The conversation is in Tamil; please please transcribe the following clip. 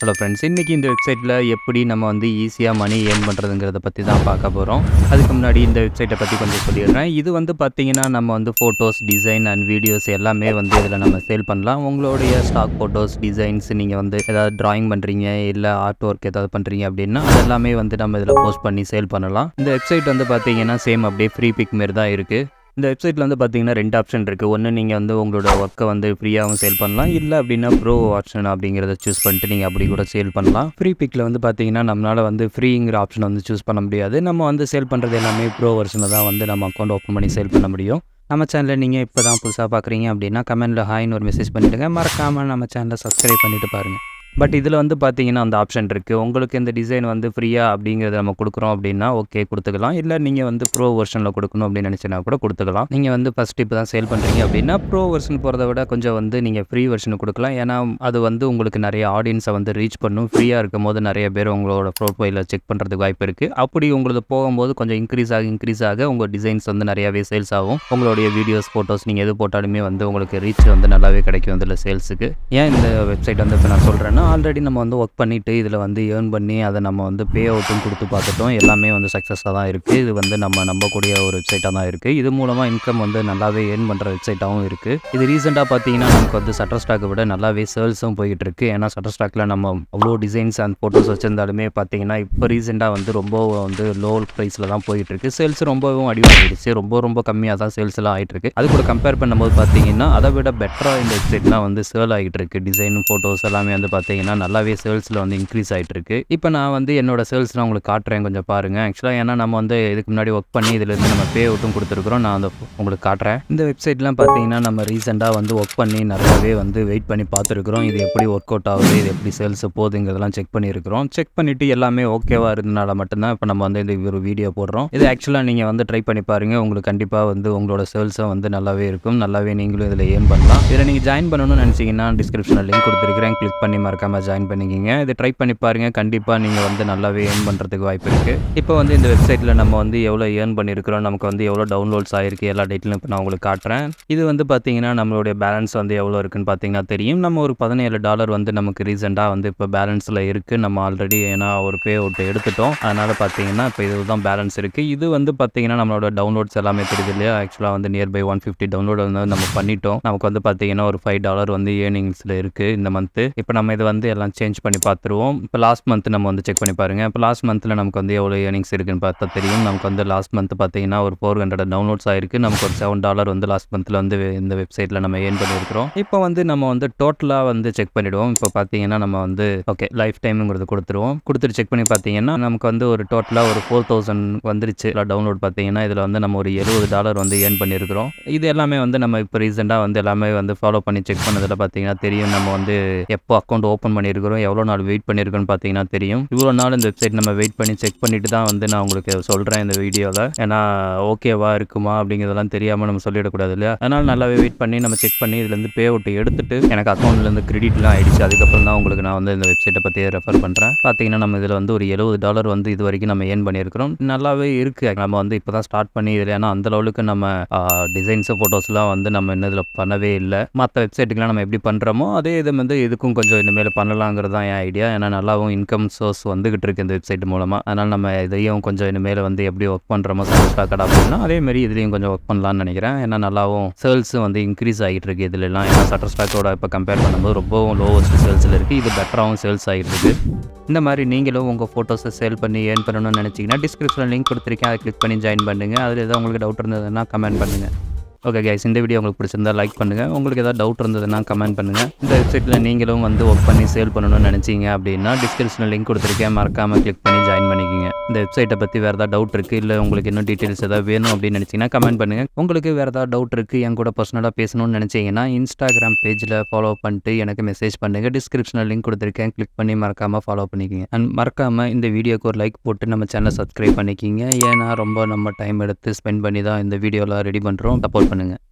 ஹலோ ஃப்ரெண்ட்ஸ் இன்றைக்கி இந்த வெப்சைட்டில் எப்படி நம்ம வந்து ஈஸியாக மணி ஏர்ன் பண்ணுறதுங்கிறத பற்றி தான் பார்க்க போகிறோம் அதுக்கு முன்னாடி இந்த வெப்சைட்டை பற்றி கொஞ்சம் சொல்லிடுறேன். இது வந்து பார்த்தீங்கன்னா நம்ம வந்து ஃபோட்டோஸ் டிசைன் அண்ட் வீடியோஸ் எல்லாமே வந்து இதில் நம்ம சேல் பண்ணலாம். உங்களுடைய ஸ்டாக் ஃபோட்டோஸ் டிசைன்ஸ் நீங்கள் வந்து ஏதாவது ட்ராயிங் பண்ணுறீங்க இல்லை ஆர்ட் ஒர்க் ஏதாவது பண்ணுறீங்க அப்படின்னா அது எல்லாமே வந்து நம்ம இதில் போஸ்ட் பண்ணி சேல் பண்ணலாம். இந்த வெப்சைட் வந்து பார்த்தீங்கன்னா சேம் அப்படியே ஃப்ரீ பிக் மாரி தான் இருக்குது இந்த வெப்சைட்டில் வந்து பார்த்தீங்கன்னா ரெண்டு ஆப்ஷன் இருக்குது ஒன்று நீங்கள் வந்து உங்களோட ஒர்க்கை வந்து ஃப்ரீயாகவும் சேல் பண்ணலாம். இல்லை அப்படின்னா ப்ரோ ஆப்ஷன் அப்படிங்கிறத சூஸ் பண்ணிட்டு நீங்கள் அப்படி கூட சேல் பண்ணலாம். ஃப்ரீ பிக்கில் வந்து பார்த்தீங்கன்னா நம்மளால் வந்து ஃப்ரீங்கிற ஆப்ஷன் வந்து சூஸ் பண்ண முடியாது. நம்ம வந்து சேல் பண்ணுறது எல்லாமே ப்ரோ வருஷனில் தான் வந்து நம்ம அக்கௌண்ட் ஓப்பன் பண்ணி சேல் பண்ண முடியும். நம்ம சேனலில் நீங்கள் இப்போ தான் புதுசாக பார்க்குறீங்க அப்படின்னா கமெண்ட்டில் ஹாய்னு ஒரு மெசேஜ் பண்ணிவிடுங்க மறக்காமல் நம்ம சேனலை சப்ஸ்கிரைப் பண்ணிவிட்டு பாருங்கள் பட் இதில் வந்து பார்த்தீங்கன்னா அந்த ஆப்ஷன் இருக்குது உங்களுக்கு இந்த டிசைன் வந்து ஃப்ரீயாக அப்படிங்கிறத நம்ம கொடுக்குறோம் அப்படின்னா ஓகே கொடுத்துக்கலாம். இல்லை நீங்கள் வந்து ப்ரோ வெர்ஷனில் கொடுக்கணும் அப்படின்னு நினச்சினா கூட கொடுத்துக்கலாம். நீங்கள் வந்து ஃபஸ்ட் இப்போ தான் சேல் பண்ணுறீங்க அப்படின்னா ப்ரோ வெர்ஷன் போகிறத விட கொஞ்சம் வந்து நீங்கள் ஃப்ரீ வெர்ஷன் கொடுக்கலாம். ஏன்னா அது வந்து உங்களுக்கு நிறைய ஆடியன்ஸை வந்து ரீச் பண்ணும். ஃப்ரீயாக இருக்கும் போது நிறைய பேர் உங்களோட ப்ரோஃபைலில் செக் பண்ணுறதுக்கு வாய்ப்பு இருக்குது அப்படி உங்களுக்கு போகும்போது கொஞ்சம் இன்க்ரீஸ் ஆக இன்க்ரீஸ் ஆக உங்கள் டிசைன்ஸ் வந்து நிறையாவே சேல்ஸ் ஆகும். உங்களுடைய வீடியோஸ் ஃபோட்டோஸ் நீங்கள் எது போட்டாலுமே வந்து உங்களுக்கு ரீச் வந்து நல்லாவே கிடைக்கும் அதில் சேல்ஸுக்கு ஏன் இந்த வெப்சைட் வந்து இப்போ நான் சொல்கிறேன்னா ஆல்ரெடி நம்ம வந்து ஒர்க் பண்ணிவிட்டு இதில் வந்து ஏர்ன் பண்ணி அதை நம்ம வந்து பே அவுட்டும் கொடுத்து பார்த்துட்டோம். எல்லாமே வந்து சக்ஸஸாக தான் இருக்குது இது வந்து நம்ம நம்பக்கூடிய ஒரு வெப்சைட்டாக தான் இருக்குது இது மூலமாக இன்கம் வந்து நல்லாவே ஏர்ன் பண்ணுற வெப்சைட்டாகவும் இருக்குது இது ரீசெண்டாக பார்த்தீங்கன்னா நமக்கு வந்து சட்டர் ஸ்டாக்கை விட நல்லாவே சேல்ஸும் போய்கிட்டு இருக்கு. ஏன்னா சட்டர் ஸ்டாக்கில் நம்ம அவ்வளோ டிசைன்ஸ் அண்ட் ஃபோட்டோஸ் வச்சுருந்தாலுமே பார்த்தீங்கன்னா இப்போ ரீசெண்டாக வந்து ரொம்ப வந்து லோ ப்ரைஸில் தான் போயிட்டு இருக்கு. சேல்ஸ் ரொம்பவும் அடிவாங்கிடுச்சு. ரொம்ப ரொம்ப கம்மியாக தான் சேல்ஸ்லாம் ஆகிட்டு இருக்கு. அது கூட கம்பேர் பண்ணும்போது பார்த்தீங்கன்னா அதை விட பெட்டராக இந்த வெப்சைட்லாம் வந்து சேல் ஆகிட்டு இருக்கு. டிசைன் ஃபோட்டோஸ் எல்லாமே வந்து பார்த்தீங்கன்னா பார்த்தீங்கன்னா நல்லாவே சேல்ஸில் வந்து இன்க்ரீஸ் ஆகிட்டு இருக்கு இப்போ நான் வந்து என்னோட சேல்ஸ் நான் உங்களுக்கு காட்டுறேன் கொஞ்சம் பாருங்க. ஆக்சுவலாக ஏன்னா நம்ம வந்து இதுக்கு முன்னாடி ஒர்க் பண்ணி இதுலேருந்து நம்ம பே அவுட்டும் கொடுத்துருக்குறோம். நான் அந்த உங்களுக்கு காட்டுறேன். இந்த வெப்சைட்லாம் பார்த்தீங்கன்னா நம்ம ரீசெண்டாக வந்து ஒர்க் பண்ணி நிறையவே வந்து வெயிட் பண்ணி பார்த்துருக்குறோம். இது எப்படி ஒர்க் அவுட் ஆகுது இது எப்படி சேல்ஸ் போகுதுங்கிறதெல்லாம் செக் பண்ணியிருக்கிறோம். செக் பண்ணிவிட்டு எல்லாமே ஓகேவாக இருந்தனால மட்டும்தான் இப்போ நம்ம வந்து இந்த ஒரு வீடியோ போடுறோம். இது ஆக்சுவலாக நீங்கள் வந்து ட்ரை பண்ணி பாருங்கள் உங்களுக்கு கண்டிப்பாக வந்து உங்களோட சேல்ஸும் வந்து நல்லாவே இருக்கும். நல்லாவே நீங்களும் இதில் ஏன் பண்ணலாம். இதில் நீங்கள் ஜாயின் பண்ணணும்னு நினச்சிங்கன்னா டிஸ்கிரிப்ஷனில் லிங்க் கொடுத்துருக்கிறேன். கிளிக் பண்ணி மறக்காமல் ஜாயின் பண்ணிக்கிங்க. இதை ட்ரை பண்ணி பாருங்கள் கண்டிப்பாக நீங்கள் வந்து நல்லாவே ஏர்ன் பண்ணுறதுக்கு வாய்ப்பு இருக்குது இப்போ வந்து இந்த வெப்சைட்டில் நம்ம வந்து எவ்வளோ ஏர்ன் பண்ணியிருக்கிறோம் நமக்கு வந்து எவ்வளோ டவுன்லோட்ஸ் ஆகிருக்கு எல்லா டீட்டெயிலும் இப்போ நான் உங்களுக்கு காட்டுறேன். இது வந்து பார்த்தீங்கன்னா நம்மளுடைய பேலன்ஸ் வந்து எவ்வளோ இருக்குன்னு பார்த்தீங்கன்னா தெரியும். நம்ம ஒரு பதினேழு டாலர் வந்து நமக்கு ரீசெண்டாக வந்து இப்போ பேலன்ஸில் இருக்குது நம்ம ஆல்ரெடி ஏன்னா ஒரு பே அவுட் எடுத்துட்டோம். அதனால் பார்த்தீங்கன்னா இப்போ இதுதான் பேலன்ஸ் இருக்குது இது வந்து பார்த்தீங்கன்னா நம்மளோட டவுன்லோட்ஸ் எல்லாமே தெரியுது இல்லையா? ஆக்சுவலாக வந்து நியர்பை ஒன் ஃபிஃப்டி டவுன்லோட் வந்து நம்ம பண்ணிட்டோம். நமக்கு வந்து பார்த்தீங்கன்னா ஒரு ஃபைவ் டாலர் வந்து ஏர்னிங்ஸில் இருக்குது இந்த மந்த்து இப்போ நம்ம இதை வந்து எல்லாம் சேஞ்ச் பண்ணி பார்த்துருவோம். இப்போ லாஸ்ட் மந்த் நம்ம வந்து செக் பண்ணி பாருங்க. இப்போ லாஸ்ட் மந்த்தில் நமக்கு வந்து எவ்வளோ ஏர்னிங்ஸ் இருக்குன்னு பார்த்தா தெரியும். நமக்கு வந்து லாஸ்ட் மந்த் பார்த்தீங்கன்னா ஒரு ஃபோர் ஹண்ட்ரட் டவுன்லோட்ஸ் ஆயிருக்கு. நமக்கு ஒரு செவன் டாலர் வந்து லாஸ்ட் மந்த்தில் வந்து இந்த வெப்சைட்டில் நம்ம ஏர்ன் பண்ணியிருக்கிறோம். இப்போ வந்து நம்ம வந்து டோட்டலாக வந்து செக் பண்ணிவிடுவோம் இப்போ பார்த்தீங்கன்னா நம்ம வந்து ஓகே லைஃப் டைமுங்கிறது கொடுத்துருவோம். கொடுத்துட்டு செக் பண்ணி பார்த்தீங்கன்னா நமக்கு வந்து ஒரு டோட்டலாக ஒரு ஃபோர் தௌசண்ட் வந்துருச்சு. டவுன்லோட் பார்த்தீங்கன்னா இதில் வந்து நம்ம ஒரு எழுபது டாலர் வந்து ஏர்ன் பண்ணியிருக்கிறோம். இது எல்லாமே வந்து நம்ம இப்போ ரீசெண்டாக வந்து எல்லாமே வந்து ஃபாலோ பண்ணி செக் பண்ணதில் பார்த்தீங்கன்னா தெரியும். நம்ம வந்து எப்போ அக்கௌண்ட் ஓப்பன் பண்ணியிருக்கிறோம். எவ்வளோ நாள் வெயிட் பண்ணியிருக்கோன்னு பார்த்தீங்கன்னா தெரியும். இவ்வளோ நாள் இந்த வெப்சைட் நம்ம வெயிட் பண்ணி செக் பண்ணிட்டு தான் வந்து நான் உங்களுக்கு சொல்கிறேன் இந்த வீடியோவில் ஏன்னா ஓகேவா இருக்குமா அப்படிங்கிறதெல்லாம் தெரியாமல் நம்ம சொல்லிடக்கூடாது இல்லையா? அதனால் நல்லாவே வெயிட் பண்ணி நம்ம செக் பண்ணி இதுலேருந்து பே அவுட் எடுத்துட்டு எனக்கு அக்கௌண்ட்லேருந்து கிரெடிட்லாம் ஆயிடுச்சு. அதுக்கப்புறம் தான் உங்களுக்கு நான் வந்து இந்த வெப்சைட்டை பற்றி ரெஃபர் பண்ணுறேன் பார்த்தீங்கன்னா நம்ம இதில் வந்து ஒரு எழுபது டாலர் வந்து இது வரைக்கும் நம்ம ஏர்ன் பண்ணியிருக்கிறோம். நல்லாவே இருக்குது நம்ம வந்து இப்போ தான் ஸ்டார்ட் பண்ணி இதில் ஏன்னா அந்த லெவலுக்கு நம்ம டிசைன்ஸு ஃபோட்டோஸ்லாம் வந்து நம்ம இன்னும் இதில் பண்ணவே இல்லை. மற்ற வெப்சைட்டுக்கெலாம் நம்ம எப்படி பண்ணுறோமோ அதே இது வந்து இதுக்கும் கொஞ்சம் இனிமேல் பண்ணலாங்கிறது தான் என் ஐடியா ஏன்னா நல்லாவும் இன்கம் சோர்ஸ் வந்துகிட்டு இருக்கு இந்த வெப்சைட் மூலமாக அதனால் நம்ம இதையும் கொஞ்சம் இனிமேல் வந்து எப்படி ஒர்க் பண்ணுறோமோ சாட்டிஸ்ஃபேக்டட் அப்படின்னா அதேமாரி இதுலேயும் கொஞ்சம் ஒர்க் பண்ணலாம்னு நினைக்கிறேன். ஏன்னா நல்லாவும் சேல்ஸும் வந்து இன்க்ரீஸ் ஆகிட்டு இருக்கு இதுலலாம். ஏன்னா சட்டர் ஸ்டாக்கோட இப்போ கம்பேர் பண்ணும்போது ரொம்பவும் லோவஸ்ட் சேல்ஸில் இருக்குது இது பெட்டராகவும் சேல்ஸ் ஆகிட்டு இருக்கு. இந்த மாதிரி நீங்களும் உங்கள் ஃபோட்டோஸை சேல் பண்ணி ஏர்ன் பண்ணணும்னு நினச்சிங்கன்னா டிஸ்கிரிப்ஷனில் லிங்க் கொடுத்துருக்கேன். அதை கிளிக் பண்ணி ஜாயின் பண்ணுங்கள் அதில் எதாவது உங்களுக்கு டவுட் இருந்ததுன்னா கமெண்ட் பண்ணுங்கள் ஓகே கைஸ் இந்த வீடியோ உங்களுக்கு பிடிச்சிருந்தா லைக் பண்ணுங்கள் உங்களுக்கு ஏதாவது டவுட் இருந்ததுன்னா கமெண்ட் பண்ணுங்கள் இந்த வெப்சைட்டில் நீங்களும் வந்து ஒர்க் பண்ணி சேல் பண்ணணும்னு நினச்சிங்க அப்படின்னா டிஸ்கிரிப்ஷனில் லிங்க் கொடுத்துருக்கேன். மறக்காமல் கிளிக் பண்ணி ஜாயின் பண்ணிக்கோங்க. இந்த வெப்சைட்டை பற்றி வேறு ஏதாவது டவுட் இருக்குது இல்லை உங்களுக்கு இன்னும் டீட்டெயில்ஸ் ஏதாவது வேணும் அப்படின்னு நினச்சிங்கன்னா கமெண்ட் பண்ணுங்கள் உங்களுக்கு வேறு ஏதாவது டவுட் இருக்குது என் கூட பர்சனலாக பேசணும்னு நினச்சிங்கன்னா இன்ஸ்டாகிராம் பேஜில் ஃபாலோ பண்ணிட்டு எனக்கு மெசேஜ் பண்ணுங்கள் டிஸ்கிரிப்ஷனில் லிங்க் கொடுத்துருக்கேன். கிளிக் பண்ணி மறக்காமல் ஃபாலோ பண்ணிக்கோங்க. அண்ட் மறக்காமல் இந்த வீடியோக்கு ஒரு லைக் போட்டு நம்ம சேனல் சப்ஸ்கிரைப் பண்ணிக்கிங்க. ஏன்னா ரொம்ப நம்ம டைம் எடுத்து ஸ்பெண்ட் பண்ணி தான் இந்த வீடியோலாம் ரெடி பண்ணுறோம் சப்போர்ட் பண்ணுங்கள்